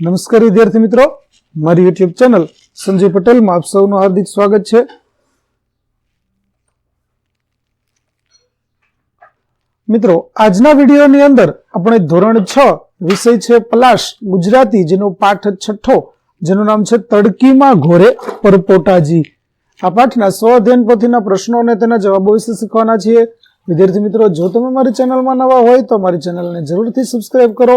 નમસ્કાર વિદ્યાર્થી મિત્રો. મારી યુટ્યુબ ચેનલ સંજય પટેલમાં આપ સૌનું હાર્દિક સ્વાગત છે. મિત્રો, આજના વિડીયોની અંદર આપણે ધોરણ છ વિષય છે પલાશ ગુજરાતી, જેનો પાઠ છઠ્ઠો, જેનું નામ છે તડકીમાં ઘોરે પરપોટાજી. આ પાઠના સ્વ અધ્યયન પોથીના પ્રશ્નો અને તેના જવાબો વિશે શીખવાના છીએ. વિદ્યાર્થી મિત્રો, જો તમે મારી ચેનલમાં નવા હોય તો મારી ચેનલને જરૂરથી સબસ્ક્રાઇબ કરો.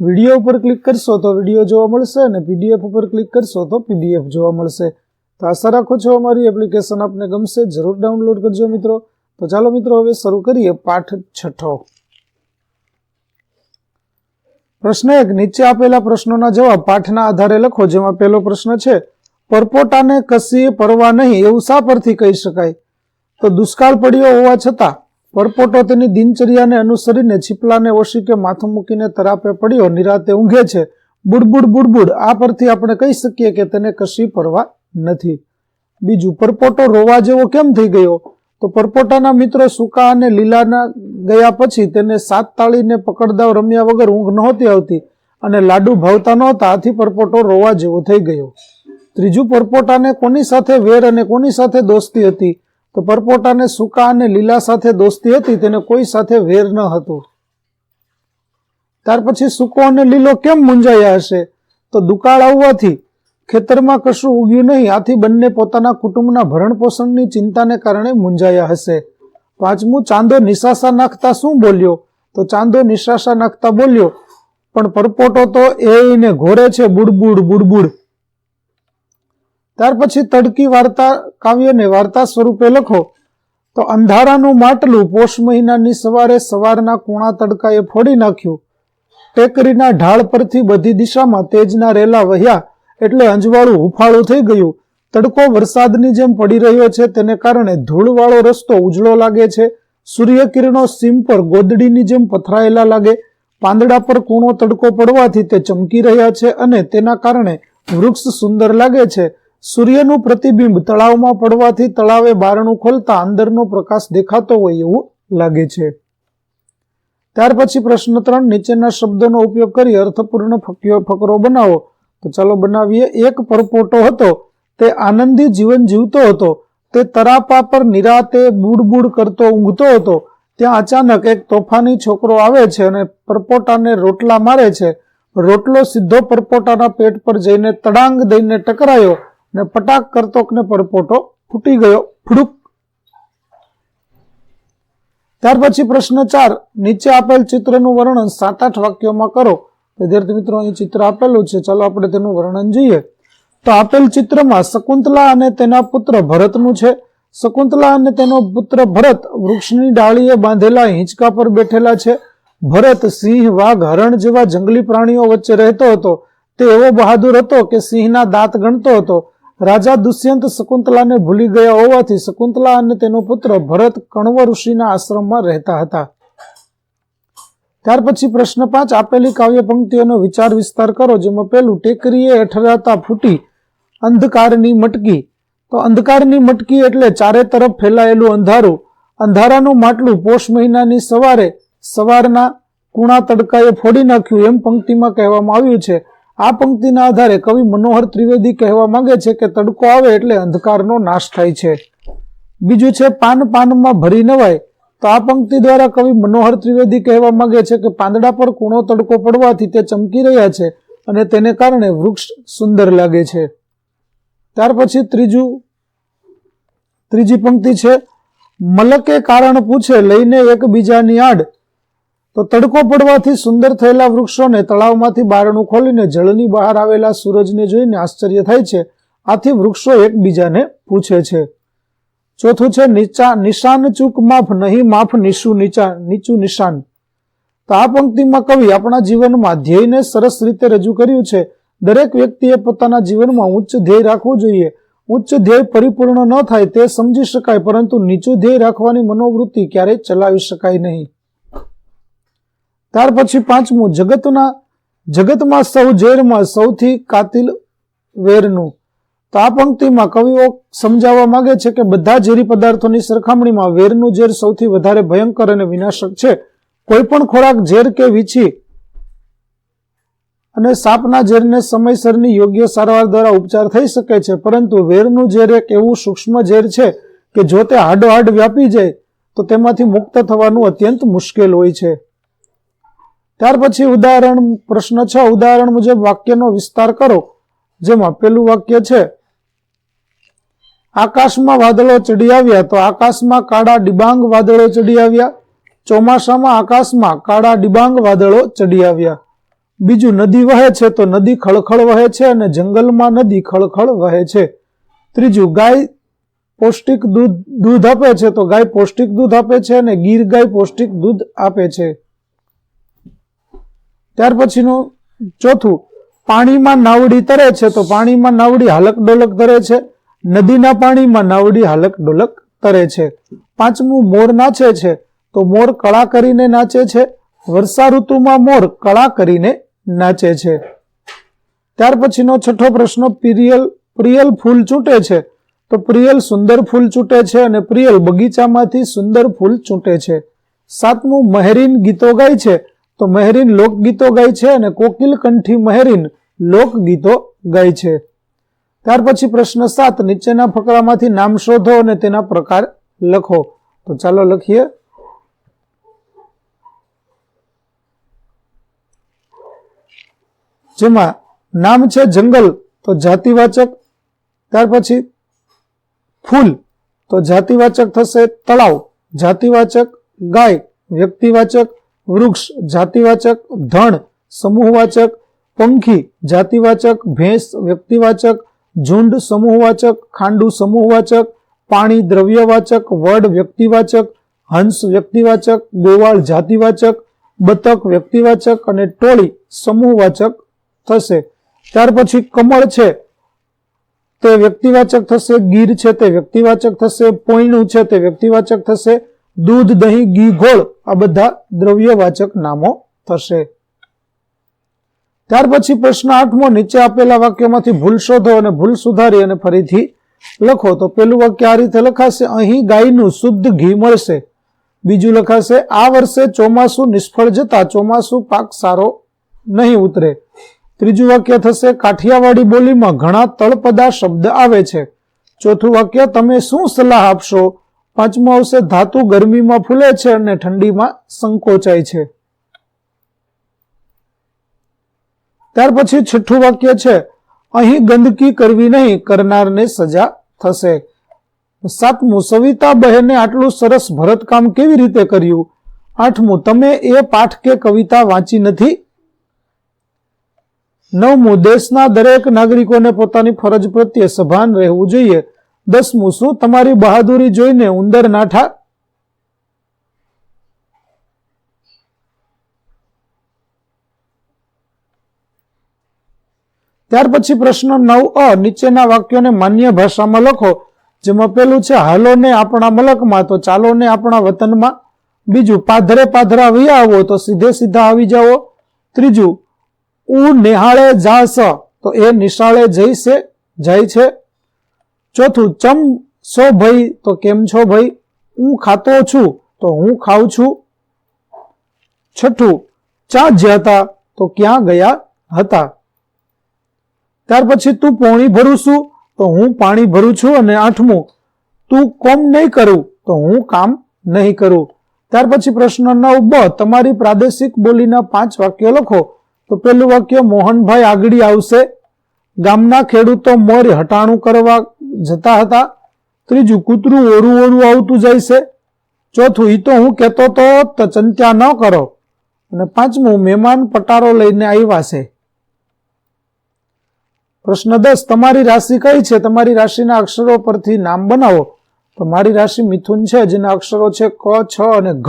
વીડિયો ઉપર ક્લિક કરશો તો વીડિયો જોવા મળશે અને પીડીએફ ઉપર ક્લિક કરશો તો પીડીએફ જોવા મળશે. તો આશા રાખો છો અમારી એપ્લિકેશન આપને ગમશે, જરૂર ડાઉનલોડ કરજો મિત્રો. તો ચાલો મિત્રો, હવે શરૂ કરીએ પાઠ છઠ્ઠો. પ્રશ્ન એક, નીચે આપેલા પ્રશ્નોના જવાબ પાઠના આધારે લખો, જેમાં પહેલો પ્રશ્ન છે, પરપોટાને કશી પરવા નહીં એવું શા પરથી કહી શકાય? તો દુષ્કાળ પડ્યો હોવા છતાં પરપોટો તેની દિનચર્યાને અનુસરીને છીપલાને ઓશીકે માથું મૂકીને તરાપે પડ્યો, નિરાતે ઊંઘે છે. બુડબુડ બુડબુડ, આ પરથી આપણે કહી શકીએ કે તેને કશી પરવા નથી. બીજું, પરપોટો રોવા જેવો કેમ થઈ ગયો? તો પરપોટાના મિત્રો સૂકા અને લીલાના ગયા પછી તેને સાત તાળીને પકડદાવ રમ્યા વગર ઊંઘ નહોતી આવતી અને લાડુ ભાવતા નહોતા, આથી પરપોટો રોવા જેવો થઈ ગયો. ત્રીજું, પરપોટાને કોની સાથે વેર અને કોની સાથે દોસ્તી હતી? તો પરપોટાને સૂકા અને લીલા સાથે દોસ્તી હતી, તેને કોઈ સાથે વેર ન હતો. ત્યાર પછી સૂકો અને લીલો કેમ મૂંઝાયા હશે? તો દુકાળ આવવાથી ખેતરમાં કશું ઉગ્યું નહીં, આથી બંને પોતાના કુટુંબના ભરણ પોષણની ચિંતાને કારણે મૂંઝાયા હશે. પાંચમું ચાંદો નિશાસા નાખતા શું બોલ્યો? તો ચાંદો નિશાસા નાખતા બોલ્યો, પણ પરપોટો તો એને ઘોરે છે, બુડબુડ બુડબુડ. ત્યાર પછી તડકી વાર્તા કાવ્યને વાર્તા સ્વરૂપે લખો. તો અંધારાનું માટલું પોષ મહિનાની સવારે સવારના કુણા તડકાએ ફોડી નાખ્યું. ટેકરીના ઢાળ પરથી બધી દિશામાં તેજના રેલા વહ્યા એટલે અંજવાળું હુફાળું થઈ ગયું. તડકો વરસાદની જેમ પડી રહ્યો છે તેને કારણે ધૂળવાળો રસ્તો ઉજળો લાગે છે. સૂર્યકિરણો સીમ પર ગોદડીની જેમ પથરાયેલા લાગે. પાંદડા પર કૂણો તડકો પડવાથી તે ચમકી રહ્યા છે અને તેના કારણે વૃક્ષ સુંદર લાગે છે. સૂર્યનું પ્રતિબિંબ તળાવમાં પડવાથી તળાવે બારણું ખોલતા અંદરનો પ્રકાશ દેખાતો હોય એવું લાગે છે. ત્યાર પછી પ્રશ્ન ત્રણ, નીચેના શબ્દોનો ઉપયોગ કરી અર્થપૂર્ણ ફકરો બનાવો. તો ચાલો બનાવીએ. એક પરપોટો હતો. તે આનંદી જીવન જીવતો હતો. તે તરાપા પર નિરાતે બુડ બુડ કરતો ઊંઘતો હતો. ત્યાં અચાનક એક તોફાની છોકરો આવે છે અને પરપોટાને રોટલા મારે છે. રોટલો સીધો પરપોટાના પેટ પર જઈને તડાંગ દઈને ટકરાયો. ને પટાક કરતોકને પરપોટો ફૂટી ગયો. ફુડુક. ત્યાર પછી પ્રશ્ન ચાર, નીચે આપેલ ચિત્રનું વર્ણન સાત આઠ વાક્યોમાં કરો. વિદ્યાર્થી મિત્રો, અહીં ચિત્ર આપેલું છે. ચાલો આપણે તેનું વર્ણન જોઈએ. તો આપેલ ચિત્રમાં શકુંતલા અને તેના પુત્ર ભરતનું છે. શકુંતલા અને તેનો પુત્ર ભરત વૃક્ષની ડાળીએ બાંધેલા હિંચકા પર બેઠેલા છે. ભરત સિંહ વાઘ હરણ જેવા જંગલી પ્રાણીઓ વચ્ચે રહેતો હતો. તે એવો બહાદુર હતો કે સિંહના દાંત ગણતો હતો. રાજા દુષ્યંત શકુંતલાને ભૂલી ગયા હોવાથી શકુંતલા અને તેનો પુત્ર ભરત કણવ ઋષિના આશ્રમમાં રહેતા હતા. ત્યાર પછી પ્રશ્ન પાંચ, આપેલી કાવ્ય પંક્તિઓનો વિચાર વિસ્તાર કરો, જેમાં પેલું ટેકરીએ અઠરાતા ફૂટી અંધકારની મટકી. તો અંધકારની મટકી એટલે ચારે તરફ ફેલાયેલું અંધારું. અંધારાનું માટલું પોષ મહિનાની સવારે સવારના કુણા તડકાએ ફોડી નાખ્યું એમ પંક્તિમાં કહેવામાં આવ્યું છે. આ પંક્તિના આધારે કવિ મનોહર ત્રિવેદી કહેવા માંગે છે કે તડકો આવે એટલે અંધકારનો નાશ થાય છે. બીજું છે, પાન પાનમાં ભરી નવાય. તો આ પંક્તિ દ્વારા કવિ મનોહર ત્રિવેદી કહેવા માંગે છે કે પાંદડા પર કૂણો તડકો પડવાથી તે ચમકી રહ્યા છે અને તેને કારણે વૃક્ષ સુંદર લાગે છે. ત્યાર પછી ત્રીજું, ત્રીજી પંક્તિ છે, મલકે કારણ પૂછે લઈને એકબીજાની આડ. તો તડકો પડવાથી સુંદર થયેલા વૃક્ષોને તળાવમાંથી બારણું ખોલીને જળની બહાર આવેલા સૂરજને જોઈને આશ્ચર્ય થાય છે. આથી વૃક્ષો એકબીજાને પૂછે છે. ચોથું છે, નીચા નિશાન ચૂક માફ નહીં માફ નિશુ નીચા નીચું નિશાન. તો આ પંક્તિમાં કવિ આપણા જીવનમાં ધ્યેયને સરસ રીતે રજૂ કર્યું છે. દરેક વ્યક્તિએ પોતાના જીવનમાં ઉચ્ચ ધ્યેય રાખવું જોઈએ. ઉચ્ચ ધ્યેય પરિપૂર્ણ ન થાય તે સમજી શકાય, પરંતુ નીચું ધ્યેય રાખવાની મનોવૃત્તિ ક્યારેય ચલાવી શકાય નહીં. ત્યાર પછી પાંચમું, જગતના જગતમાં સૌ ઝેરમાં સૌથી કાતિલ વેરનું. તો આ પંક્તિમાં કવિઓ સમજાવવા માંગે છે કે બધા ઝેરી પદાર્થોની સરખામણીમાં વેરનું ઝેર સૌથી વધારે ભયંકર અને વિનાશક છે. કોઈ પણ ખોરાક ઝેર કે વીછી અને સાપના ઝેરને સમયસરની યોગ્ય સારવાર દ્વારા ઉપચાર થઈ શકે છે. પરંતુ વેરનું ઝેર એક એવું સૂક્ષ્મ ઝેર છે કે જો તે હાડોહાડ વ્યાપી જાય, તો તેમાંથી મુક્ત થવાનું અત્યંત મુશ્કેલ હોય છે. ત્યાર પછી ઉદાહરણ, પ્રશ્ન છ, ઉદાહરણ મુજબ વાક્યનો વિસ્તાર કરો, જેમાં પેલું વાક્ય છે, આકાશમાં વાદળો ચડી આવ્યા તો આકાશમાં કાળા ડિબાંગ વાદળો ચડી આવ્યા. ચોમાસામાં આકાશમાં કાળા ડિબાંગ વાદળો ચડી આવ્યા. બીજું, નદી વહે છે તો નદી ખળખળ વહે છે અને જંગલમાં નદી ખળખળ વહે છે. ત્રીજું, ગાય પૌષ્ટિક દૂધ દૂધ આપે છે તો ગાય પૌષ્ટિક દૂધ આપે છે અને ગીર ગાય પૌષ્ટિક દૂધ આપે છે. ત્યાર પછીનું ચોથું, પાણીમાં નાવડી તરે છે તો પાણીમાં નાવડી હાલક ડોલક તરે છે. નદીના પાણીમાં નાવડી હાલક ડોલક તરે છે. પાંચમું, મોર નાચે છે તો મોર કળા કરીને નાચે છે. વર્ષા ઋતુમાં મોર કળા કરીને નાચે છે. ત્યાર પછીનો છઠ્ઠો પ્રશ્ન, પ્રિયલ પ્રિયલ ફૂલ ચૂંટે છે તો પ્રિયલ સુંદર ફૂલ ચૂંટે છે અને પ્રિયલ બગીચામાંથી સુંદર ફૂલ ચૂંટે છે. સાતમું, મહેરીન ગીતો ગાય છે તો મહેરીન લોકગીતો ગાય છે અને કોકિલ કંઠી મહેરીન લોકગીતો ગાય છે. ત્યાર પછી પ્રશ્ન સાત, નીચેના ફકરામાંથી નામ શોધો અને તેના પ્રકાર લખો. તો ચાલો લખીએ. જેમાં નામ છે જંગલ, તો જાતિવાચક. ત્યાર પછી ફૂલ, તો જાતિવાચક થશે તળાવ. જાતિવાચક ગાય, વ્યક્તિવાચક. વૃક્ષ જાતિવાચક, ધણ સમૂહવાચક, પંખી જાતિવાચક, ભેંસ વ્યક્તિવાચક, ઝુંડ સમૂહવાચક, ખાંડુ સમૂહવાચક, પાણી દ્રવ્યવાચક, વડ વ્યક્તિવાચક, હંસ વ્યક્તિવાચક, ગોવાળ જાતિવાચક, બતક વ્યક્તિવાચક અને ટોળી સમૂહવાચક થશે. ત્યાર પછી કમળ છે, તે વ્યક્તિવાચક થશે, ગીર છે, તે વ્યક્તિવાચક થશે પોઈણું છે, તે વ્યક્તિવાચક થશે દૂધ, દહીં, ઘી, ગોળ આ બધા દ્રવ્યવાચક નામો થશે. ત્યાર પછી પ્રશ્ન આઠમો નીચે આપેલા વાક્યમાંથી ભૂલ શોધો અને ભૂલ સુધારી અને ફરીથી લખો. તો પેલું વાક્ય આ રીતે લખાશે, અહીં ગાયનું શુદ્ધ ઘી મળશે. બીજું લખાશે, આ વર્ષે ચોમાસું નિષ્ફળ જતા ચોમાસું પાક સારો નહીં ઉતરે. ત્રીજું વાક્ય થશે, કાઠિયાવાડી બોલીમાં ઘણા તળપદા શબ્દ આવે છે. ચોથું વાક્ય, તમે શું સલાહ આપશો? પાંચમું આવશે, ધાતુ ગરમીમાં ફૂલે છે અને ઠંડીમાં સંકોચાય છે. ત્યાર પછી છઠ્ઠું વાક્ય છે, અહીં ગંદકી કરવી નહીં, કરનારને સજા થશે. સાતમું, સવિતા બહેને આટલું સરસ ભરતકામ કેવી રીતે કર્યું? આઠમું, તમે એ પાઠ કે કવિતા વાંચી નથી? નવમું, દેશના દરેક નાગરિકોને પોતાની ફરજ પ્રત્યે સભાન રહેવું જોઈએ. દસમું શું તમારી બહાદુરી જોઈને ઉંદર નાઠા. ત્યાર પછી પ્રશ્ન નવ અ નીચેના વાક્યોને માન્ય ભાષામાં લખો, જેમાં પેલું છે, હાલો ને આપણા મલકમાં, તો ચાલો ને આપણા વતનમાં. બીજું, પાધરે પાધરા વૈયા આવો, તો સીધે સીધા આવી જાઓ. ત્રીજું, ઉ નિહાળે જાસ, તો એ નિશાળે જઈશે, જાય છે. ચોથું, ચમ છો ભાઈ, તો કેમ છો ભાઈ? હું ખાતો છું, તો હું ખાઉં છું. છઠ્ઠું, ચા જ્યાં હતા, તો ક્યાં ગયા હતા? ત્યાર પછી તું પોણી ભરું છું, તો હું પાણી ભરું છું. અને આઠમું, તું કોમ નહીં કરું, તો હું કામ નહીં કરું. ત્યાર પછી પ્રશ્ન નવ, બ, તમારી પ્રાદેશિક બોલીના પાંચ વાક્યો લખો. તો પેલું વાક્ય, મોહનભાઈ આગળી આવશે. ગામના ખેડૂતો મોર હટાણું કરવા જતા હતા, ત્રીજું કૂતરું ઓરું ઓરું આવતું જાય છે. ચોથું, ઈ તો હું કહેતો તો ચંત્યા ન કરો. અને પાંચમું, મહેમાન પટારો લઈને આવ્યા છે. પ્રશ્ન દસ, તમારી રાશિ કઈ છે? તમારી રાશિના અક્ષરો પરથી નામ બનાવો. તો મારી રાશિ મિથુન છે, જેના અક્ષરો છે ક, છ અને ઘ.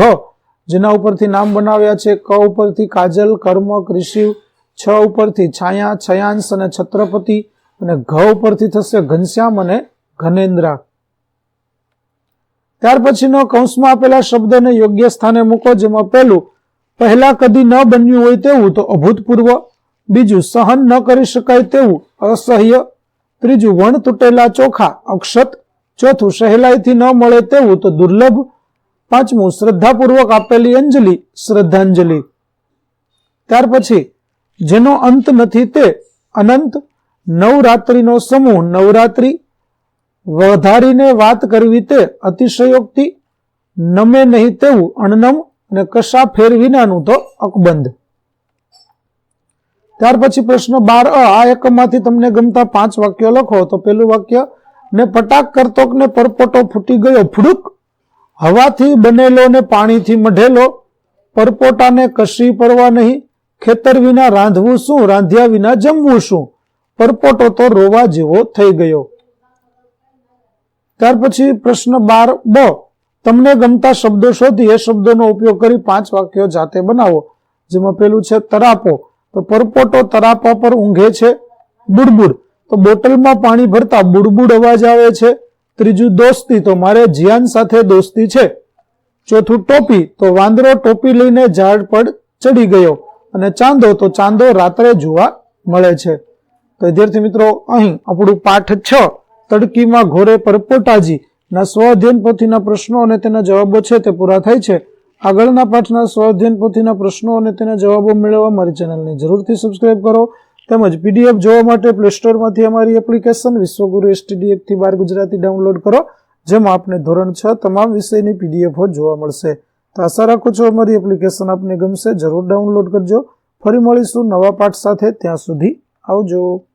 જેના ઉપરથી નામ બનાવ્યા છે, ક ઉપરથી કાજલ કર્મ કૃષિ છ ઉપરથી છાયા, છયાંશ અને છત્રપતિ. અને ઘ ઉપરથી થશે ઘનશ્યામ અને ઘનેન્દ્રા. ત્યાર પછીનો કૌંસમાં આપેલા શબ્દને યોગ્ય સ્થાને મૂકો, જેમાં પહેલું, પહેલા કદી ન બન્યું હોય તેવું તો અભૂતપૂર્વ, બીજું, સહન ન કરી શકાય તેવું, અસહ્ય, ત્રીજું, વણ તૂટેલા ચોખા, અક્ષત, ચોથું, સહેલાઈથી ન મળે તેવું તો દુર્લભ, પાંચમું, શ્રદ્ધાપૂર્વક આપેલી અંજલિ, શ્રદ્ધાંજલિ. ત્યાર પછી, જેનો અંત નથી તે અનંત નવરાત્રિનો સમૂહ, નવરાત્રિ વધારીને વાત કરવી તે અતિશયોક્તિ. નમે નહીં તેવું અણનમ અને કશા ફેર વિનાનું તો અકબંધ. ત્યાર પછી પ્રશ્ન બાર અ, આ એકમમાંથી તમને ગમતા પાંચ વાક્યો લખો. તો પેલું વાક્ય, ને પટાક કરતોક ને પરપોટો ફૂટી ગયો ફૂડુક. હવાથી બનેલો ને પાણીથી મઢેલો. પરપોટાને કશી પરવા નહીં. ખેતર વિના રાંધવું શું? રાંધ્યા વિના જમવું શું? પરપોટો તો રોવા જેવો થઈ ગયો. ત્યાર પછી પ્રશ્ન બાર બ. તમને ગમતા શબ્દો શોધી એ શબ્દોનો ઉપયોગ કરી પાંચ વાક્યો જાતે બનાવો. જેમાં પેલું છે તરાપો. તો પરપોટો તરાપા પર ઊંઘે છે બુડબુડ. તો બોટલમાં પાણી ભરતા બુડબુડ અવાજ આવે છે. ત્રીજું દોસ્તી. તો મારે જીયાન સાથે દોસ્તી છે. ચોથું ટોપી. તો વાંદરો ટોપી લઈને ઝાડ પર ચડી ગયો. અને ચાંદો. તો ચાંદો રાત્રે જોવા મળે છે. તો વિદ્યાર્થી મિત્રો, અહીં આપણું પાઠ છ, તડકીમાં ઘોરે પરપોટાજી ના સ્વઅધ્યયન પોથીના પ્રશ્નો અને તેના જવાબો છે તે પૂરા થાય છે. આગળના પાઠના સ્વઅધ્યયન પોથીના પ્રશ્નો અને તેના જવાબો મેળવવા મારી ચેનલને જરૂરથી સબસ્ક્રાઇબ કરો. તેમજ પીડીએફ જોવા માટે પ્લે સ્ટોરમાંથી અમારી એપ્લિકેશન વિશ્વગુરુ એસટીડી એકથી બાર ગુજરાતી ડાઉનલોડ કરો, જેમાં આપને ધોરણ છ તમામ વિષયની પીડીએફો જોવા મળશે. તો આશા રાખું છું અમારી એપ્લિકેશન આપને ગમશે, જરૂર ડાઉનલોડ કરજો. ફરી મળીશું નવા પાઠ સાથે, ત્યાં સુધી Audio.